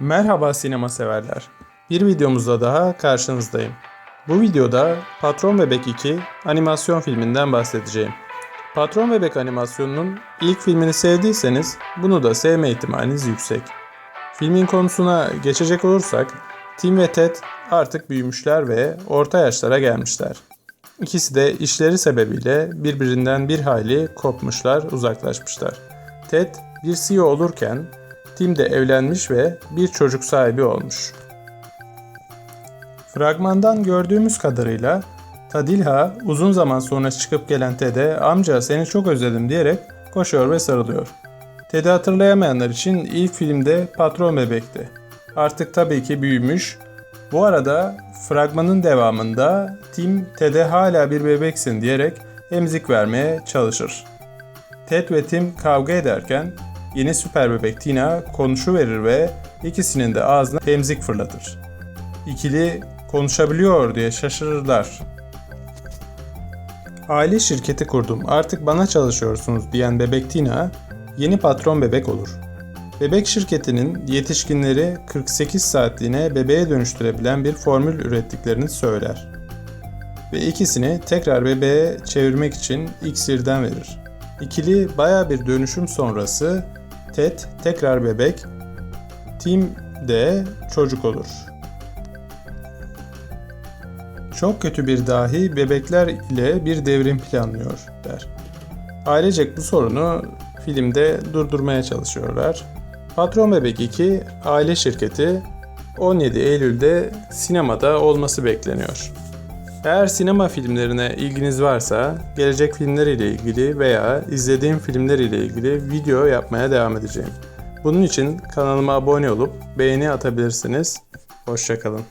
Merhaba sinema severler. Bir videomuzda daha karşınızdayım. Bu videoda Patron Bebek 2 animasyon filminden bahsedeceğim. Patron Bebek animasyonunun ilk filmini sevdiyseniz bunu da sevme ihtimaliniz yüksek. Filmin konusuna geçecek olursak Tim ve Ted artık büyümüşler ve orta yaşlara gelmişler. İkisi de işleri sebebiyle birbirinden bir hayli kopmuşlar, uzaklaşmışlar. Ted bir CEO olurken Tim de evlenmiş ve bir çocuk sahibi olmuş. Fragmandan gördüğümüz kadarıyla Tadilha uzun zaman sonra çıkıp gelen Ted'e amca seni çok özledim diyerek koşuyor ve sarılıyor. Ted'i hatırlayamayanlar için ilk filmde patron bebekti. Artık tabii ki büyümüş. Bu arada fragmanın devamında Tim Ted'e hala bir bebeksin diyerek emzik vermeye çalışır. Ted ve Tim kavga ederken yeni süper bebek Tina konuşuverir ve ikisinin de ağzına emzik fırlatır. İkili konuşabiliyor diye şaşırırlar. Aile şirketi kurdum artık bana çalışıyorsunuz diyen bebek Tina yeni patron bebek olur. Bebek şirketinin yetişkinleri 48 saatliğine bebeğe dönüştürebilen bir formül ürettiklerini söyler. Ve ikisini tekrar bebeğe çevirmek için iksirden verir. İkili baya bir dönüşüm sonrası Ted tekrar bebek, Tim de çocuk olur. Çok kötü bir dahi bebekler ile bir devrim planlıyor der. Ailecek bu sorunu filmde durdurmaya çalışıyorlar. Patron Bebek 2 aile şirketi 17 Eylül'de sinemada olması bekleniyor. Eğer sinema filmlerine ilginiz varsa gelecek filmler ile ilgili veya izlediğim filmler ile ilgili video yapmaya devam edeceğim. Bunun için kanalıma abone olup beğeni atabilirsiniz. Hoşçakalın.